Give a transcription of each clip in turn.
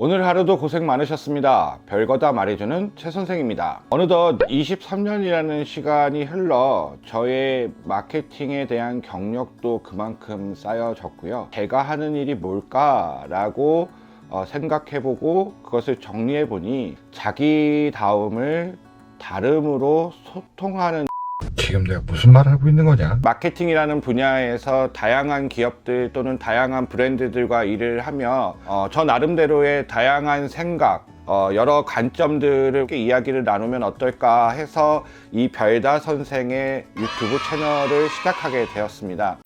오늘 하루도 고생 많으셨습니다. 별거다 말해주는 최 선생입니다. 어느덧 23년이라는 시간이 흘러 저의 마케팅에 대한 경력도 그만큼 쌓여졌고요. 제가 하는 일이 뭘까라고 어, 생각해보고 그것을 정리해보니 자기다움을 다름으로 소통하는 지금 내가 무슨 말을 하고 있는 거냐? 마케팅이라는 분야에서 다양한 기업들 또는 다양한 브랜드들과 일을 하며 어, 저 나름대로의 다양한 생각 어, 여러 관점들을 이야기를 나누면 어떨까 해서 이 별다 선생의 유튜브 채널을 시작하게 되었습니다.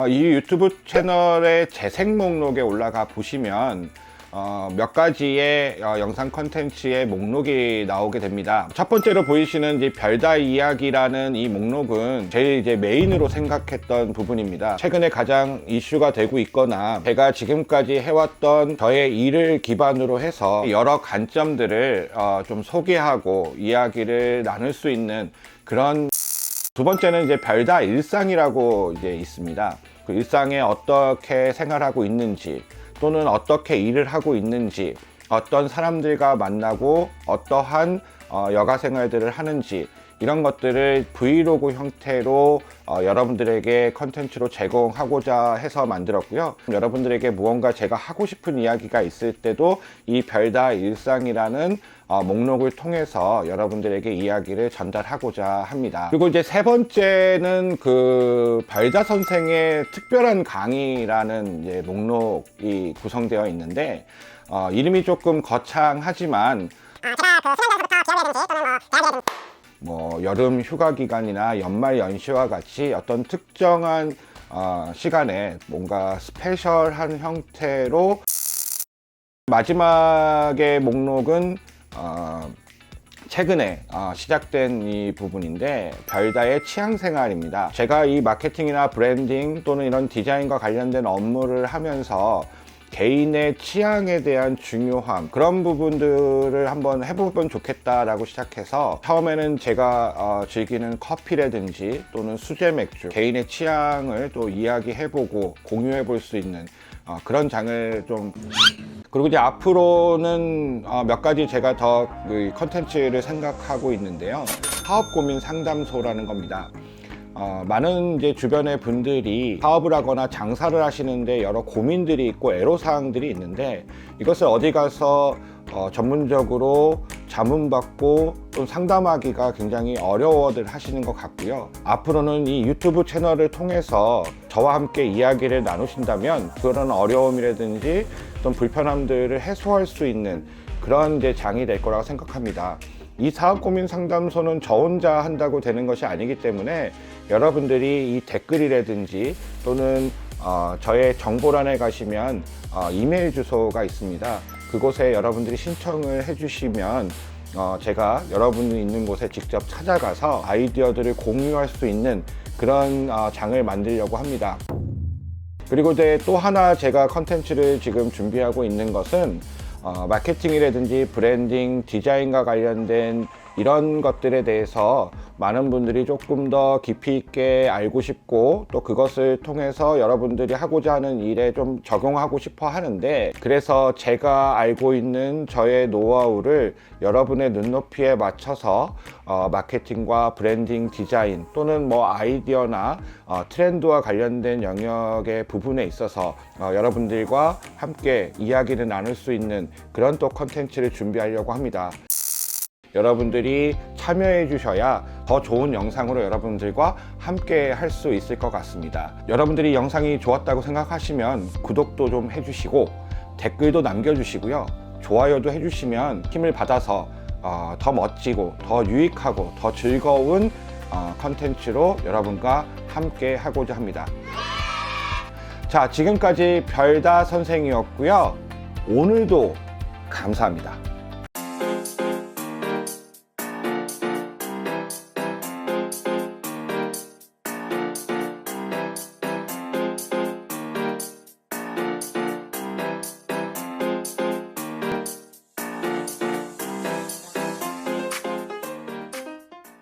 어, 이 유튜브 채널의 재생 목록에 올라가 보시면 어, 몇 가지의 어, 영상 컨텐츠의 목록이 나오게 됩니다. 첫 번째로 보이시는 이 별다 이야기라는 이 목록은 제일 이제 메인으로 생각했던 부분입니다. 최근에 가장 이슈가 되고 있거나 제가 지금까지 해왔던 저의 일을 기반으로 해서 여러 관점들을 어, 좀 소개하고 이야기를 나눌 수 있는 그런 두 번째는 이제 별다 일상이라고 이제 있습니다. 그 일상에 어떻게 생활하고 있는지 또는 어떻게 일을 하고 있는지 어떤 사람들과 만나고 어떠한 어, 여가 생활들을 하는지 이런 것들을 브이로그 형태로 어, 여러분들에게 컨텐츠로 제공하고자 해서 만들었고요. 여러분들에게 무언가 제가 하고 싶은 이야기가 있을 때도 이 별다 일상이라는 어, 목록을 통해서 여러분들에게 이야기를 전달하고자 합니다. 그리고 이제 세 번째는 그 별다 선생의 특별한 강의라는 이제 목록이 구성되어 있는데 어, 이름이 조금 거창하지만 뭐 여름 휴가 기간이나 연말 연시와 같이 어떤 특정한 어, 시간에 뭔가 스페셜한 형태로 마지막의 목록은 어, 최근에 어, 시작된 이 부분인데 별다의 취향 생활입니다. 제가 이 마케팅이나 브랜딩 또는 이런 디자인과 관련된 업무를 하면서 개인의 취향에 대한 중요함 그런 부분들을 한번 해보면 좋겠다라고 시작해서 처음에는 제가 어, 즐기는 커피라든지 또는 수제 맥주 개인의 취향을 또 이야기해보고 공유해볼 수 있는 어, 그런 장을 좀 그리고 이제 앞으로는 어, 몇 가지 제가 더그 컨텐츠를 생각하고 있는데요. 사업 고민 상담소라는 겁니다. 어, 많은 이제 주변의 분들이 사업을 하거나 장사를 하시는데 여러 고민들이 있고 애로사항들이 있는데 이것을 어디 가서 어, 전문적으로 자문받고 또 상담하기가 굉장히 어려워들 하시는 것 같고요. 앞으로는 이 유튜브 채널을 통해서 저와 함께 이야기를 나누신다면 그런 어려움이라든지 어떤 불편함들을 해소할 수 있는 그런 이제 장이 될 거라고 생각합니다. 이 사업 고민 상담소는 저 혼자 한다고 되는 것이 아니기 때문에 여러분들이 이 댓글이라든지 또는 어, 저의 정보란에 가시면 어, 이메일 주소가 있습니다. 그곳에 여러분들이 신청을 해주시면 어, 제가 여러분이 있는 곳에 직접 찾아가서 아이디어들을 공유할 수 있는 그런 어, 장을 만들려고 합니다. 그리고 이제 또 하나 제가 컨텐츠를 지금 준비하고 있는 것은 어, 마케팅이라든지 브랜딩, 디자인과 관련된 이런 것들에 대해서 많은 분들이 조금 더 깊이 있게 알고 싶고 또 그것을 통해서 여러분들이 하고자 하는 일에 좀 적용하고 싶어 하는데 그래서 제가 알고 있는 저의 노하우를 여러분의 눈높이에 맞춰서 어, 마케팅과 브랜딩 디자인 또는 뭐 아이디어나 어, 트렌드와 관련된 영역의 부분에 있어서 어, 여러분들과 함께 이야기를 나눌 수 있는 그런 또 컨텐츠를 준비하려고 합니다. 여러분들이 참여해 주셔야 더 좋은 영상으로 여러분들과 함께 할 수 있을 것 같습니다. 여러분들이 영상이 좋았다고 생각하시면 구독도 좀 해주시고 댓글도 남겨주시고요. 좋아요도 해주시면 힘을 받아서 어, 더 멋지고 더 유익하고 더 즐거운 어, 컨텐츠로 여러분과 함께 하고자 합니다. 자, 지금까지 별다 선생이었고요. 오늘도 감사합니다.